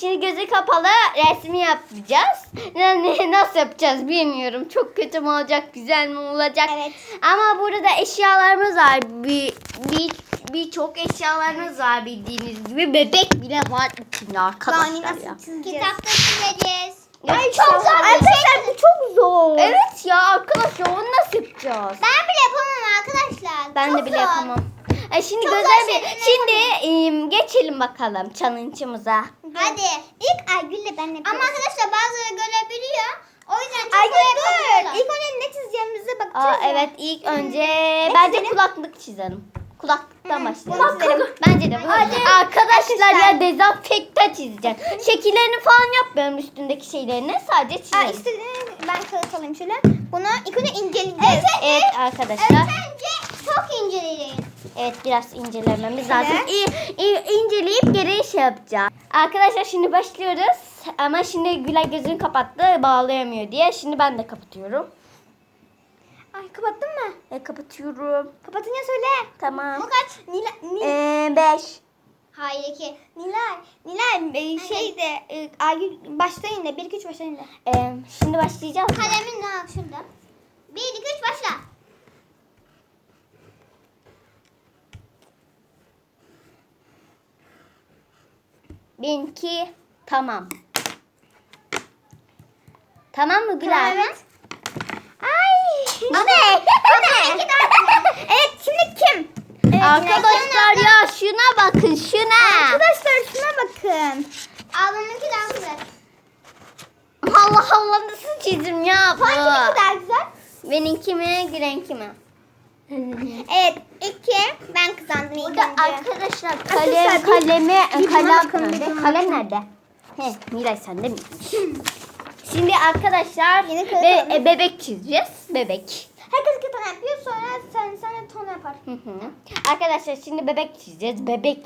Şimdi gözü kapalı resmi yapacağız. Yani nasıl yapacağız bilmiyorum. Çok kötü mü olacak, güzel mi olacak? Evet. Ama burada eşyalarımız var. Bir bir birçok eşyalarımız var bildiğiniz gibi. Bebek bile var içinde arkadaşlar ya. Kitapta çizeceğiz. Ay Çok zor. Arkadaşlar bu çok zor. Evet ya arkadaşlar onu nasıl yapacağız? Ben bile yapamam arkadaşlar. Ben Çok de bile zor. yapamam. E şimdi Çok güzel bir şeyler şimdi em, geçelim bakalım challenge'ımıza. Hadi. İlk Aygül'le ben Ama arkadaşlar bazıları görebiliyor. O yüzden çok Aygül dur. İlk önce ne çizeceğimize bakacağız. Aa ya. evet ilk önce bence çizelim? kulaklık çizelim. Kulaklıktan başlayalım. çizelim. Bence de. Hadi. Arkadaşlar ya dezenfekta çizeceğim. Şekillerini falan yapmıyorum üstündeki şeylerini. Sadece Aa, çizelim. istediğiniz ben kağıt alayım şöyle. Bunu ilk önce inceleyeceğiz. Evet arkadaşlar. Önce çok inceleyin. Evet biraz incelememiz lazım. İyi, iyi, inceleyip geri şey yapacağız. Arkadaşlar şimdi başlıyoruz. Ama şimdi Gülay gözünü kapattı bağlayamıyor diye. Şimdi ben de kapatıyorum. Ay kapattın mı? E, kapatıyorum. Kapatınca söyle. Tamam. Bu kaç? Nilay, Nil, Ee, beş. Hayır iki. Nilay, Nilay e, şey de e, Aygül başlayın da 1 2 3 başlayın da. Ee, şimdi başlayacağız? Kalemin daha şurada. Bir, iki, üç başla. Benimki tamam. Tamam mı Gülay? Tamam, evet. Ay. Bu ne? Bu ne? evet şimdi kim? Evet, Arkadaşlar ya şuna bakın şuna. Arkadaşlar şuna bakın. Ablamınki daha güzel. Allah Allah nasıl çizim ya? Hangi ne kadar güzel? Benimki mi Gülenki mi? Evet iki ben kazandım ilk önce. arkadaşlar kalem Arkadaşlar, bir- kaleme bir kalem buna nerede? buna Kalem nerede? He Nilay sende mi? Şimdi arkadaşlar Yeni e, bebek çizeceğiz. Bebek. Herkes iki tane yapıyor sonra ton yapar. Hı hı. Arkadaşlar şimdi bebek çizeceğiz. Bebek.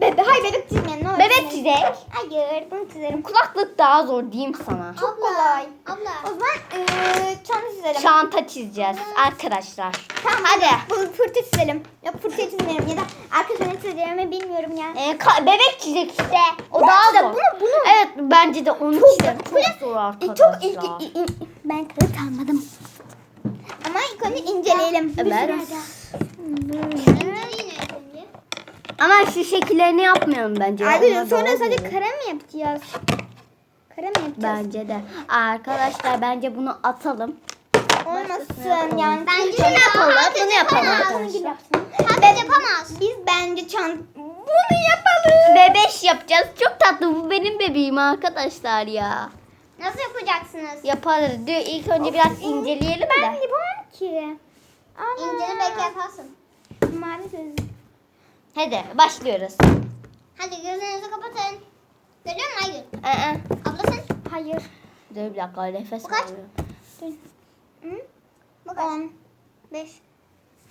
Bebe hayır bebek çizmeyin ne olur. Bebek çizmeyin. çizecek. Hayır bunu çizerim. Kulaklık daha zor diyeyim sana. Çok kolay. Abla. O zaman eee çanta çizelim. Çanta çizeceğiz arkadaşlar. Tamam Hadi. Bu fırtı çizelim. Yok fırtı çizelim ya da arkadaşlar ne çizeceğimi bilmiyorum ya. Ee, ka- bebek çizecek işte. O Bunu daha zor. bunu, bunu. Evet bence de onu Çok- çizelim. Çok zor E, arkadaşlar. çok ilk, i- i- ben kağıt almadım. Ama ilk önce inceleyelim. Evet. İlk Ama şu şekillerini yapmıyorum bence. Onlar sonra doğru sadece değil. kare mi yapacağız? Kare mi yapacağız? Bence de. Arkadaşlar bence bunu atalım. Olmasın yani. Bence Şunu de yapalım. Bunu yapalım. arkadaşlar. Herkes yapamaz. Biz bence çant bunu yapalım. Bebeş yapacağız. Çok tatlı. Bu benim bebeğim arkadaşlar ya. Nasıl yapacaksınız? Yaparız. Dur ilk önce biraz inceleyelim Ben de. yapamam ki. Ana. İncele belki yaparsın. Mavi sözlük. Hadi başlıyoruz. Hadi gözlerinizi kapatın. Görüyor musun Aygül? Ee, Ablasın. Hayır. dur bir dakika nefes Bu kaç? alıyorum. Hı? Bu kaç? 10. 5.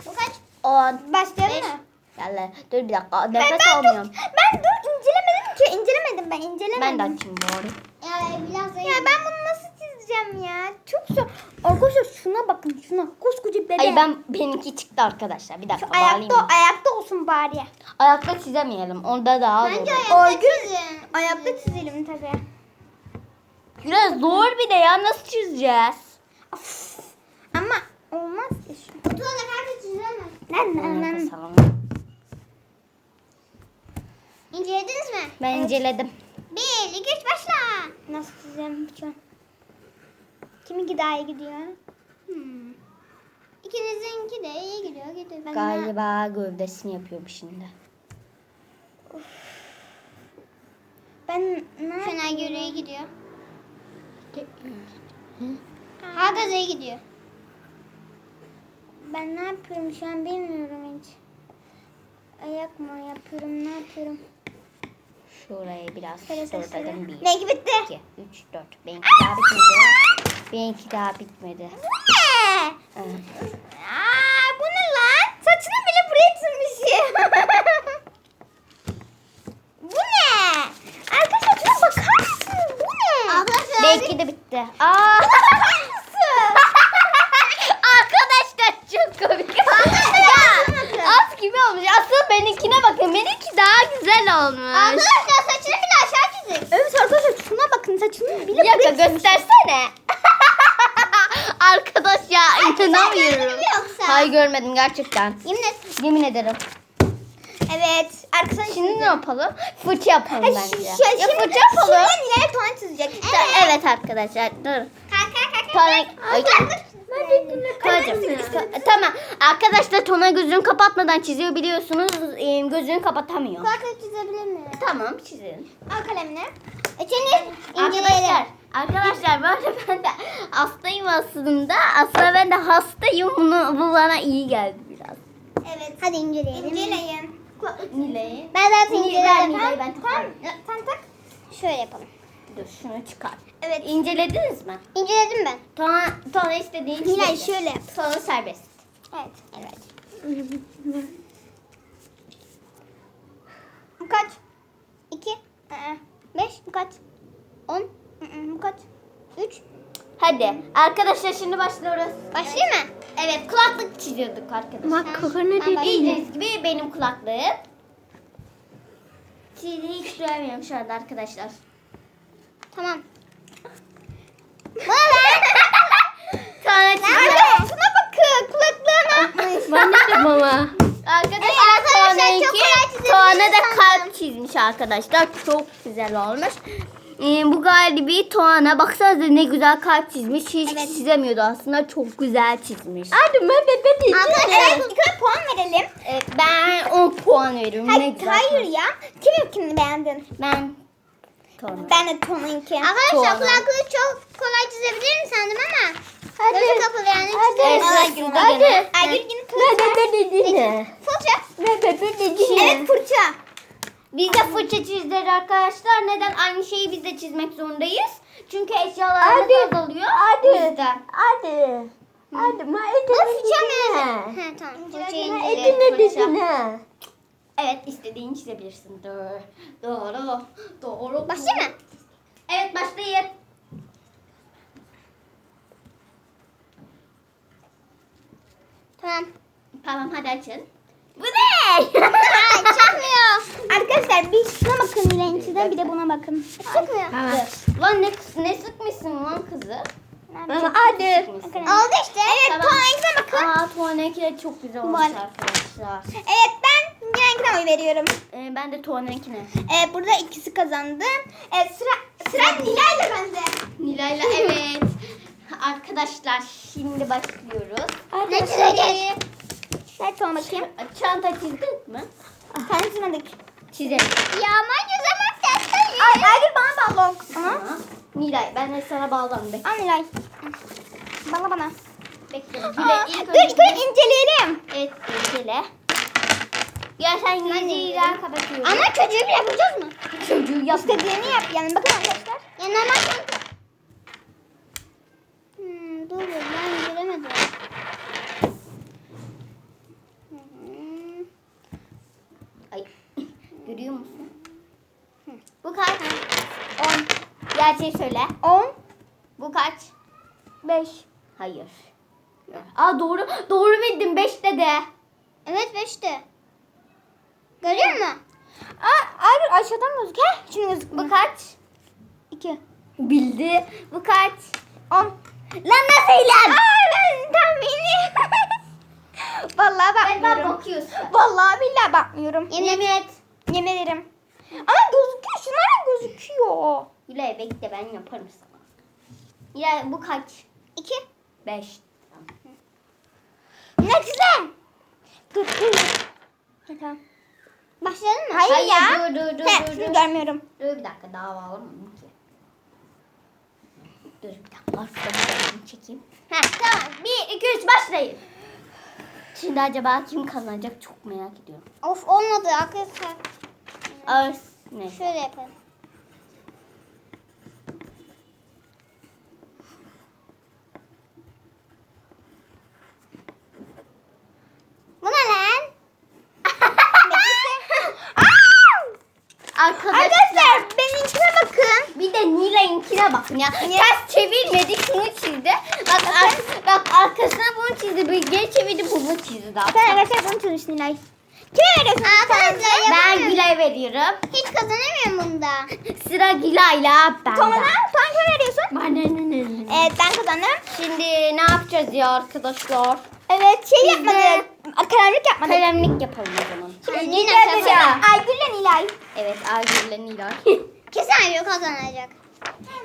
Bu kaç? 10. Başlayalım mı? Gel dur bir dakika Ben, nefes ben almıyorum. dur. Ben dur incelemedim ki. İncelemedim ben incelemedim. Ben de açayım bari. Ya biraz Ya ben bunu nasıl çizeceğim ya? Çok zor. Arkadaşlar şuna bakın şuna. Koskoca bebe. Ay ben benimki çıktı arkadaşlar. Bir dakika Şu bağlayayım. ayakta, ayakta olsun bari. Ayakta çizemeyelim. Onda daha zor. Bence ayakta çizin. Ayakta çizelim tabii. Biraz zor bir de ya nasıl çizeceğiz? Of. Ama olmaz ki şu. Kutuda herkes çizemez. Lan lan lan. İncelediniz mi? Ben inceledim. Bir, iki, üç başla. Nasıl çizeceğim an? Kiminki daha iyi gidiyor? Hmm. İkinizinki de iyi gidiyor. gidiyor. Ben Galiba gövdesini yapıyorum şimdi. Ben ne Şenay yapayım? göre iyi gidiyor. Herkes iyi gidiyor. Ben ne yapıyorum şu an bilmiyorum hiç. Ayak mı yapıyorum ne yapıyorum? Şuraya biraz sıraladım. Bir, Rengi bitti. iki, üç, dört. Benimki daha bitmedi. Benimki daha bitmedi. Bu ne? Evet. Aa, bu ne lan? Saçını bile buraya çizmişim. bu ne? Arkadaşlar şuna bakar mısınız? Bu ne? Arkadaşlar Benimki de bitti. Aa! Arkadaşlar çok komik. ya, az gibi olmuş. Asıl benimkine bakın. Benimki daha güzel olmuş. Arkadaşlar saçını bile aşağı çizin. Evet dakika göstersene. Arkadaş ya inanamıyorum. gördün mü yoksa? Hayır görmedim gerçekten. Yemin et. Yemin ederim. Evet. Arkadaşlar Şimdi ne yapalım? Fırça yapalım Ha, bence. şu- ya şu- fırça şimdi- yapalım. Şimdi Nilay tuvalet çizecek. Evet. evet arkadaşlar dur. Kalk kalk kalk. Ay. Tamam. Arkadaşlar Tona gözünü kapatmadan çiziyor biliyorsunuz. Ee, Gözünü kapatamıyor. Kulaklık çizebilir miyim? Tamam çizin. Al kalemini. E şimdi Arkadaşlar, inceleyelim. Arkadaşlar arada ben de hastayım aslında. Aslında ben de hastayım. Bunu, bu bana iyi geldi biraz. Evet. Hadi inceleyelim. İnceleyin. Ben zaten Nilay, incelerim. Nilay, ben Tamam. takarım. Tak. Şöyle yapalım. Dur şunu çıkar. Evet. İncelediniz mi? İnceledim ben. Tona, tona istediğin Nilay, çizdi. şöyle yap. Tona serbest. Evet. Evet. Bu kaç? İki. Ee, Beş. Bu kaç? On. Kaç? Üç. Hadi arkadaşlar şimdi başlıyoruz. Başlayayım mı? Evet kulaklık çiziyorduk arkadaşlar. Değil. Bildiğiniz gibi benim kulaklığım. Sizi hiç duyamıyorum şu anda arkadaşlar. Tamam. Lan? Tane çiziyorum. Şuna bakın. Kulaklığına yapmış. Ben dedim ama. Arkadaşlar Evet, arkadaşlar, çok kolay çizebiliriz Tuana da kalp çizmiş arkadaşlar. Çok güzel olmuş. Ee, bu galibi Tuana. Baksanıza ne güzel kalp çizmiş. Hiç çizemiyordu aslında. Çok güzel çizmiş. Hadi ben ben Arkadaşlar, Evet. Puan verelim. Evet, ben 10 puan veriyorum. ne Hayır, güzel. hayır ya. Kimkini beğendin? Ben Tuana. Ben de Tona'nınki. Arkadaşlar kulaklığı çok kolay çizebilirim sandım ama. Hadi. Gözü kapalı yani Hadi. Evet, çizemedim. sıra Gül'de gene. Aygül yine fırça. Fırça. Evet fırça. Biz de fırça çizdiler arkadaşlar. Neden aynı şeyi biz de çizmek zorundayız? Çünkü eşyalarımız Hadi. azalıyor. Hadi. O yüzden. Hadi. Hadi ma fırça mı? He tamam. Fırçayı Ma inceleyelim. edine. Evet istediğini çizebilirsin. Doğru. Doğru. Doğru. Başlayayım mı? Evet başlayın. Tamam. Tamam hadi açın. Ay çıkmıyor. Arkadaşlar bir şuna bakın Nilay'ınkiden bir de buna bakın. Çıkmıyor. Dur. Lan ne, ne sıkmışsın lan kızı? Ama hadi. Oldu işte. Evet Tamam. Tona'nkine bakın. Aa tuvalenki de çok güzel olmuş arkadaşlar. Evet ben Nilay'ınkine oy veriyorum. Ee, ben de tuvalenkiне. Evet burada ikisi kazandı. Evet sıra sıra Nilay'la bende. Nilay'la evet. Arkadaşlar şimdi başlıyoruz. Ne çizeceğiz? Hadi Tona bakayım. Çanta çizdik mi? Sen çizmedik. Çizelim. Ya ama çizemem testayı. Ay, Aygül bana. Ama. Tamam. Nilay ben de sana bağlandım. Bekle. Al Nilay. Bana bana. Bekle. Aa, Nilay, dur dur inceleyelim. Evet incele. Ya sen İngilizceyi kapatıyorum. Ama çocuğu bir yapacağız mı? çocuğu yap. İstediğini yap yani. Bakın arkadaşlar. Ya normal Hmm, dur ben göremedim. Hmm. Ay. Görüyor musun? Bu kaç? 10. Gerçeği söyle. 10, Bu kaç? 5. Hayır. Aa doğru. Doğru bildim 5'te de. Evet beşti. Görüyor musun? Aa, Aygül aşağıdan gözük. Heh, şimdi gözük. Bu kaç? 2. Bildi. Bu kaç? 10. Lan nasıl eylem? Aa ben tahmini. Vallahi Ben, ben bakmıyorum. bakıyorsun. Vallahi billahi bakmıyorum. Yemin et. Yemin ederim. Ama gözüküyor. Şunlar gözüküyor. Gülay bekle ben yaparım sana. Ya bu kaç? 2. 5. Ne güzel. Dur dur. Tamam. Başlayalım mı? Hayır, ya. Dur dur dur He, dur. dur. görmüyorum. Dur bir dakika daha var mı ki? Dur bir dakika arkadaşlarımı çekeyim. Ha, tamam. 1 2 3 başlayın. Şimdi acaba kim kazanacak çok merak ediyorum. Of olmadı arkadaşlar. Ne? Şöyle yapalım. Bu ne lan? Arkadaşlar Arkadaşlar benimkine bakın. bir de Bakın ya. Ters çevirmedi şunu çizdi. Bak, ar- bak arkasına bunu çizdi. Bir geri çevirdi bunu çizdi daha. Sen arkadaşlar bunu çizmiş Nilay. Kime veriyorsun? Arkadaşlar Ben. Gülay veriyorum. Hiç kazanamıyorum bunda. Sıra Gülay'la bende. Tuana, Tuana kime veriyorsun? Bana Evet ben kazandım. Şimdi ne yapacağız ya arkadaşlar? Evet şey Biz yapmadık. Kalemlik yapmadık. Kalemlik yapalım o zaman. Şimdi Nilay kazan. vereceğim. Aygül'le Nilay. Evet Aygül'le Nilay. Kesin Aygül kazanacak.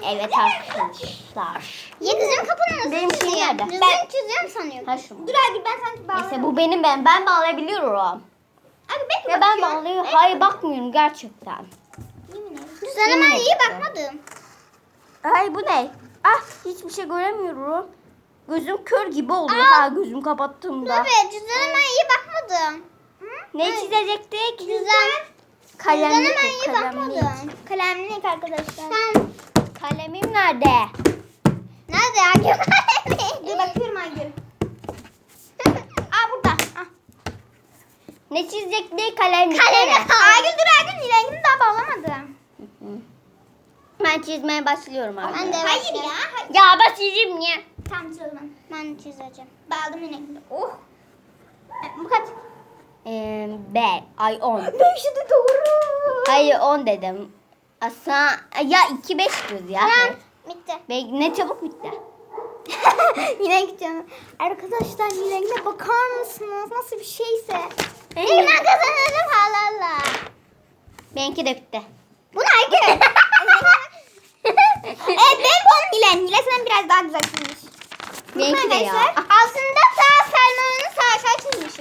Evet arkadaşlar. Ya kızım kapının nasıl Benim şey çiziyor? nerede? Ben- çiziyorum sanıyorum. Ha şu mu? Dur Aygül ben sanki bağlarım. Neyse bu benim ben. Ben bağlayabiliyorum. Aygül belki Ve ben bakıyor. bağlıyorum. Hayır bakmıyorum gerçekten. Düzenleme Yemin iyi bakmadım. Ay bu ne? Ah hiçbir şey göremiyorum. Gözüm kör gibi oluyor ha gözüm kapattığımda. Tabii düzenleme iyi bakmadım. Ne çizecektik? Düzen. Kalemlik. Düzenleme iyi kalemlik. bakmadım. Kalemlik arkadaşlar. Sen Kalemim nerede? nerede Aygül kalemi? Dur bakıyorum Aygül. Aa burada. Ah. Ne çizecektik? Kalemlik. Kalemlik. nerede? Aygül dur Aygül Nilay'ını daha bağlamadım. Ben çizmeye başlıyorum abi. Ben de Hayır ya. Hayır. Ya başlayayım ya. Tamam çiz o zaman. Ben çizeceğim. Bağladım yine. Oh. Bu kaç? Ee, B. Ay 10. Beşi de doğru. Hayır 10 dedim. Asa ya 2 5 diyoruz ya. Tamam. Bitti. Be- ne çabuk bitti. yine gideceğim. Arkadaşlar Nilay'ına bakar mısınız? Nasıl bir şeyse. İyi ben kazanırım halalla. Benimki de bitti. Bu ne Aygül? evet benim puanım Nilay. Nilay senden biraz daha güzel çizmiş. Benimki de ya. Aslında sağ Selma'nın sağ aşağı.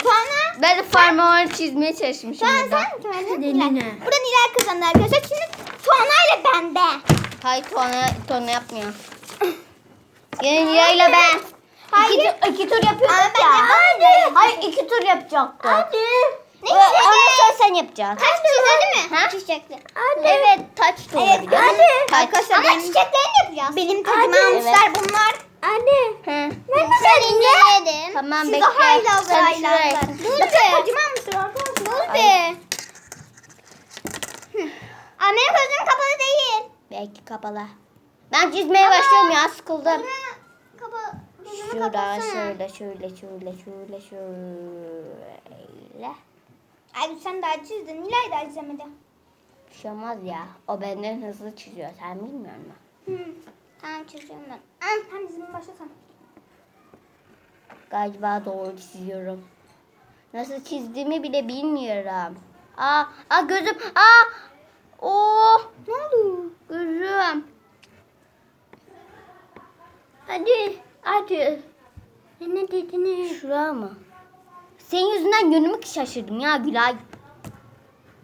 Tuana. Ben de çizmeye çalışmışım burada. sen mi. Nilay. Burada Nilay kazandı arkadaşlar. Şimdi Tuana ile bende. Hayır tona, tona yapmıyor. Yine Nilay'la ben. Hayır. İki, iki tur yapıyorduk ben ya. yapamadım. Hayır iki tur yapacaktık. Hadi. Ne Ondan sonra çizecek? sen yapacaksın. Taş çizdi mi? Ha? Çizecekti. Hadi. Evet taç da Evet, olabilir. hadi. Taç. Arkadaşlar Ama benim, çiçeklerini yapacağız. benim tacımı Hadi. almışlar bunlar. Anne. He. Ben de Sen inceledim. Tamam Siz bekle. daha haylazlar Sen haylazlar. şuraya- Dur be. tacımı almışlar arkadaşlar. Dur be. Aa, benim gözüm kapalı değil. Belki kapalı. Ben çizmeye başlıyorum ya sıkıldım. Kapa, Şuradan şöyle şöyle şöyle şöyle şöyle. Ay sen daha çizdin. Nilay daha çizemedi. Bir şey olmaz ya. O benden hızlı çiziyor. Sen bilmiyor musun? Hı. Tamam çiziyorum ben. Ah, Tam dizimi başlasana. Galiba doğru çiziyorum. Nasıl çizdiğimi bile bilmiyorum. Aa, aa gözüm. Aa. Oo. Ne oldu? Gözüm. Hadi. Hadi. Ne dedin? Şuraya mı? Senin yüzünden yönümü şaşırdım ya Gülay.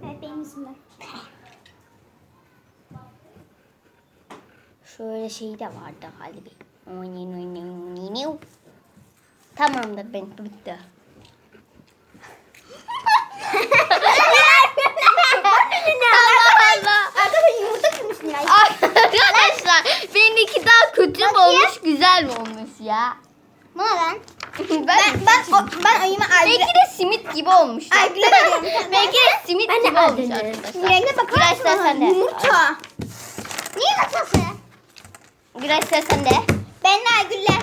Evet benim yüzümden. Şöyle şey de vardı galiba. Tamamdır ben bitti. Allah Allah. Arkadaşlar yumurta kırmış Nilay. Arkadaşlar benimki daha kötü mü olmuş güzel mi olmuş ya? Bu ne lan? ben Ben, ben, o, ben oyumu Belki de simit gibi olmuş. ya. Veriyorum. Belki de simit Ben de gibi olmuş arkadaşlar. Nilay'ına bakar Güray mısın? sıra sende. Yumurta. Niye masası? Güray sıra sende. Ben de Aygül'le.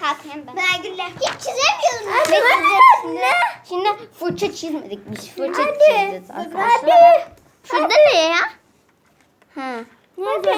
Kalkayım ben. Ben Aygül'le. Hiç çizemiyorum. Şimdi? Şimdi fırça çizmedik biz. Fırça çizeceğiz arkadaşlar. Hadi. Şurada ne ya? Ha. Nerede?